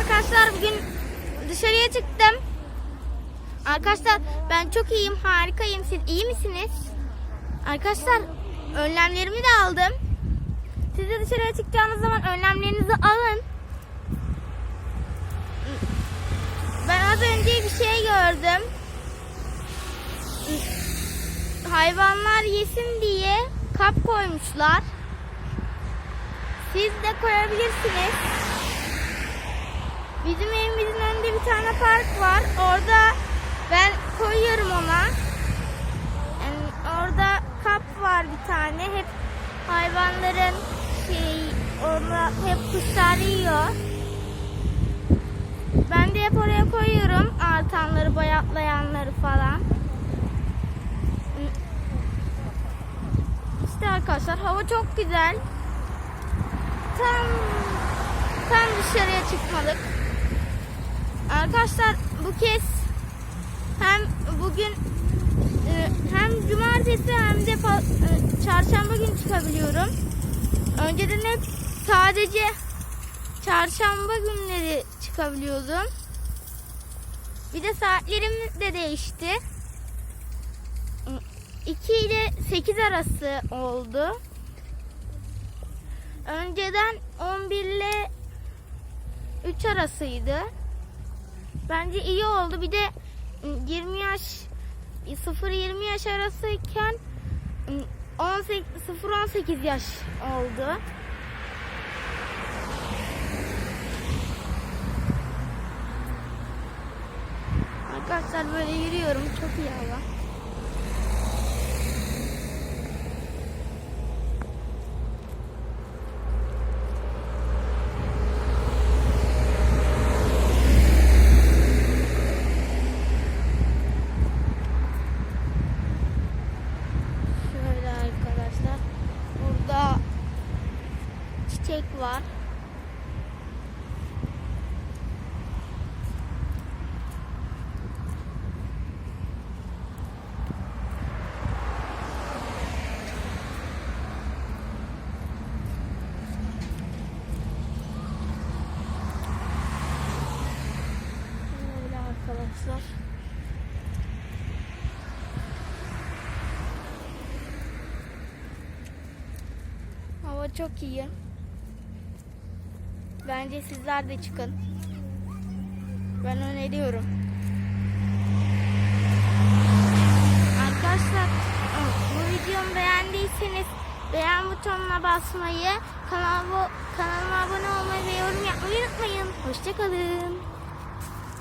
Arkadaşlar bugün dışarıya çıktım. Arkadaşlar ben çok iyiyim, harikayım. Siz iyi misiniz? Arkadaşlar önlemlerimi de aldım. Siz de dışarıya çıkacağınız zaman önlemlerinizi alın. Ben az önce bir şey gördüm. Hayvanlar yesin diye kap koymuşlar. Siz de koyabilirsiniz. Tane park var. Orada ben koyuyorum ona. Yani orada kap var bir tane. Hep hayvanların şey orada hep kuşlar yiyor. Ben de hep oraya koyuyorum artanları, bayatlayanları falan. İşte arkadaşlar hava çok güzel. Tam tam dışarıya çıkmadık. Arkadaşlar bu kez hem bugün e, hem cumartesi hem de e, çarşamba gün çıkabiliyorum. Önceden hep sadece çarşamba günleri çıkabiliyordum. Bir de saatlerim de değişti. 2 ile 8 arası oldu. Önceden 11 ile 3 arasıydı. Bence iyi oldu. Bir de 20 yaş 0-20 yaş arasıyken 18 0-18 yaş oldu. Arkadaşlar böyle yürüyorum. Çok iyi hava. Çiçek var. Arkadaşlar. Hava çok iyi. Bence sizler de çıkın. Ben öneriyorum. Arkadaşlar bu videomu beğendiyseniz beğen butonuna basmayı, kanalıma, kanalıma abone olmayı ve yorum yapmayı unutmayın. Hoşçakalın.